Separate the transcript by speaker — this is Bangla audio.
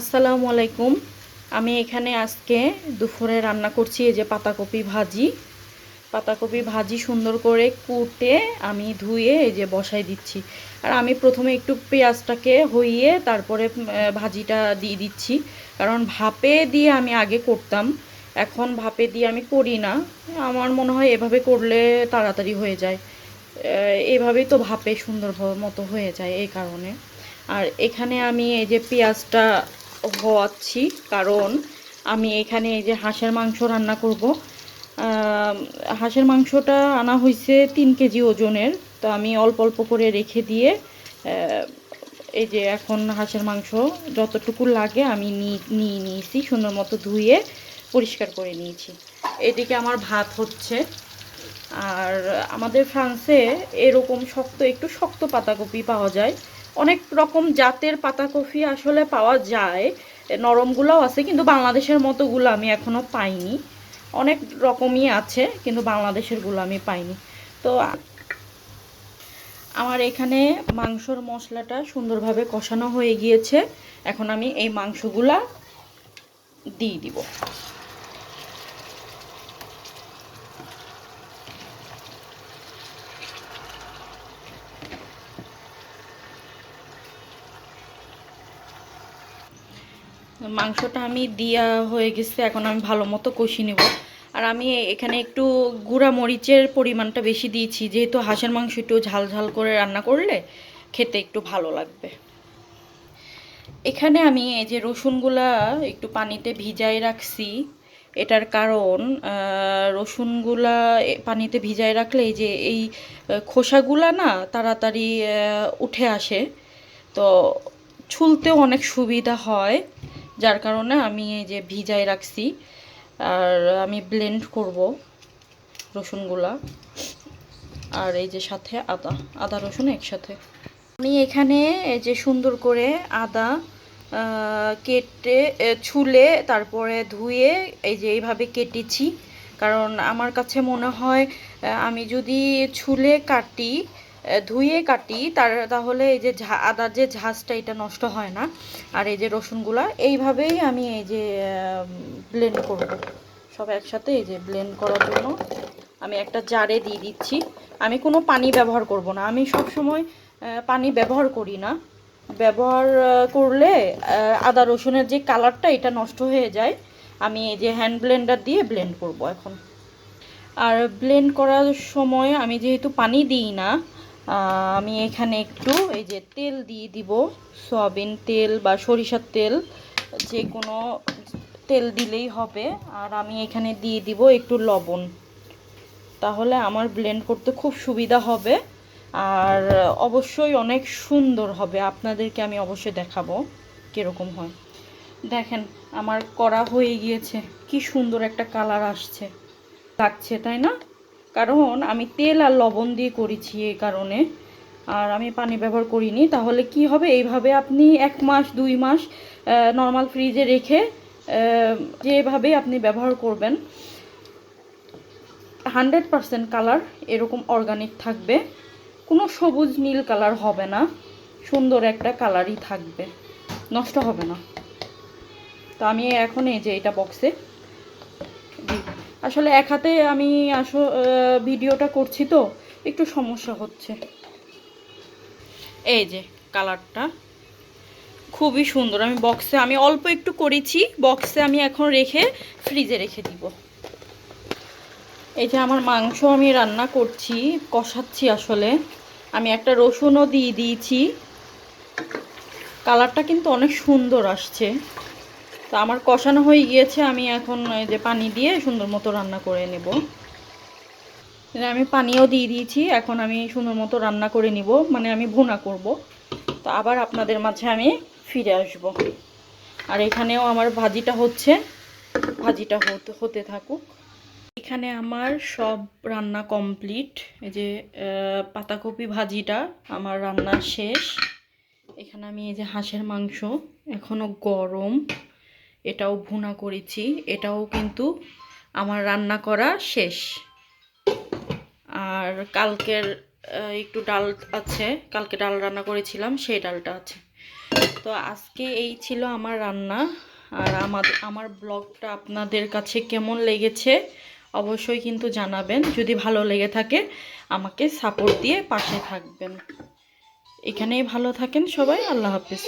Speaker 1: আসসালামু আলাইকুম। আমি এখানে আজকে দুপুরে রান্না করছি এই যে পাতাকপি ভাজি। পাতাকপি ভাজি সুন্দর করে কুটে আমি ধুয়ে এই যে বসাই দিচ্ছি। আর আমি প্রথমে একটু পেঁয়াজটাকে হইয়ে তারপরে ভাজিটা দিয়ে দিচ্ছি। কারণ ভাপে দিয়ে আমি আগে করতাম। এখন ভাপে দিয়ে আমি করি না। আমার মনে হয় এভাবে করলে তাড়াতাড়ি হয়ে যায়। এভাবেই তো ভাপে সুন্দর মতো হয়ে যায় এই কারণে। আর এখানে আমি এই যে পেঁয়াজটা হওয়াচ্ছি, কারণ আমি এখানে এই যে হাঁসের মাংস রান্না করব। হাঁসের মাংসটা আনা হয়েছে তিন কেজি ওজনের, তো আমি অল্প অল্প করে রেখে দিয়ে এই যে এখন হাঁসের মাংস যতটুকু লাগে আমি নিয়ে নিয়েছি, সুন্দর মতো ধুয়ে পরিষ্কার করে নিয়েছি। এদিকে আমার ভাত হচ্ছে, আর আমাদের ফ্রান্সে এরকম শক্ত, একটু শক্ত পাতাকপি পাওয়া যায় অনেক রকম জাতের পাতাকপি আসলে পাওয়া যায়। নরমগুলোও আছে, কিন্তু বাংলাদেশের মতোগুলো আমি এখনও পাইনি। অনেক রকমই আছে, কিন্তু বাংলাদেশেরগুলো আমি পাইনি। তো আমার এখানে মাংসর মশলাটা সুন্দরভাবে কষানো হয়ে গিয়েছে। এখন আমি এই মাংসগুলা দিয়ে দিব। মাংসটা আমি দিয়া হয়ে গেছে, এখন আমি ভালো মতো কষি নেব। আর আমি এখানে একটু গুঁড়া মরিচের পরিমাণটা বেশি দিয়েছি, যেহেতু হাঁসের মাংস একটু ঝাল ঝাল করে রান্না করলে খেতে একটু ভালো লাগবে। এখানে আমি এই যে রসুনগুলা একটু পানিতে ভিজাই রাখছি, এটার কারণ রসুনগুলা পানিতে ভিজাই রাখলে এই যে এই খোসাগুলা না তাড়াতাড়ি উঠে আসে। তো ছুলতেও অনেক সুবিধা হয়। যার কারণে আমি এই যে ভিজাই রাখছি, আর আমি ব্লেন্ড করব রসুনগুলা, আর এই যে সাথে আদা আদা রসুন একসাথে। আমি এখানে এই যে সুন্দর করে আদা কেটে ছুলে তারপরে ধুয়ে এই যে এইভাবে কেটেছি। কারণ আমার কাছে মনে হয় আমি যদি ছুলে কাটি ধুয়ে কাটি, তার তাহলে এই যে আদার যে ঝাঁজটা, এটা নষ্ট হয় না। আর এই যে রসুনগুলা, এইভাবেই আমি এই যে ব্লেন্ড করব। সব একসাথে এই যে ব্লেন্ড করার জন্য আমি একটা জারে দিয়ে দিচ্ছি। আমি কোনো পানি ব্যবহার করব না। আমি সব সময় পানি ব্যবহার করি না। ব্যবহার করলে আদা রসুনের যে কালারটা, এটা নষ্ট হয়ে যায়। আমি এই যে হ্যান্ড ব্লেন্ডার দিয়ে ব্লেন্ড করব এখন। আর ব্লেন্ড করার সময় আমি যেহেতু পানি দিই না আমি এখানে একটু এই যে তেল দিয়ে দিব, সয়াবিন তেল বা সরিষার তেল, যে কোনো তেল দিলেই হবে। আর আমি এখানে দিয়ে দিব একটু লবণ। তাহলে আমার ব্লেন্ড করতে খুব সুবিধা হবে আর অবশ্যই অনেক সুন্দর হবে। আপনাদেরকে আমি অবশ্যই দেখাবো কীরকম হয়। দেখেন, আমার করা হয়ে গিয়েছে। কি সুন্দর একটা কালার আসছে। লাগছে, তাই না? কারণ আমি তেল আর লবণ দিয়ে করেছি এই কারণে। আর আমি পানি ব্যবহার করিনি। তাহলে কি হবে? এইভাবে আপনি এক মাস, দুই মাস নর্মাল ফ্রিজে রেখে যেভাবে আপনি ব্যবহার করবেন হান্ড্রেড পারসেন্ট কালার এরকম অর্গানিক থাকবে। কোনো সবুজ নীল কালার হবে না। সুন্দর একটা কালারই থাকবে। নষ্ট হবে না। তো আমি এখন এই যে এটা বক্সে আসলে এক হাতে আমি আস ভিডিওটা করছি তো, একটু সমস্যা হচ্ছে। এই যে কালারটা, খুবই সুন্দর। আমি বক্সে আমি অল্প একটু করেছি বক্সে আমি এখন রেখে ফ্রিজে রেখে দিব। এই যে আমার মাংস আমি রান্না করছি, কষাচ্ছি আসলে। আমি একটা রসুনও দিয়ে দিয়েছি। কালারটা কিন্তু অনেক সুন্দর আসছে। তো আমার কষানো হয়ে গিয়েছে, আমি এখন যে পানি দিয়ে সুন্দর মতো রান্না করে নেব। আমি পানিও দিয়ে দিয়েছি, এখন আমি সুন্দর মতো রান্না করে নিব মানে আমি ভুনা করব। তো আবার আপনাদের মাঝে আমি ফিরে আসব। আর এখানেও আমার ভাজিটা হচ্ছে, ভাজিটা হতে হতে থাকুক। এখানে আমার সব রান্না কমপ্লিট, এই যে পাতাকপি ভাজিটা আমার রান্না শেষ। এখানে আমি এই যে হাঁসের মাংস এখনও গরম। এটাও ভুনা করেছি, এটাও কিন্তু আমার রান্না করা শেষ। আর কালকের একটু ডাল আছে, কালকে ডাল রান্না করেছিলাম, সেই ডালটা আছে। তো আজকে এই ছিল আমার রান্না। আর আমার আমার ব্লগটা আপনাদের কাছে কেমন লেগেছে অবশ্যই কিন্তু জানাবেন। যদি ভালো লেগে থাকে, আমাকে সাপোর্ট দিয়ে পাশে থাকবেন। এখানেই ভালো থাকেন সবাই, আল্লাহ হাফিজ।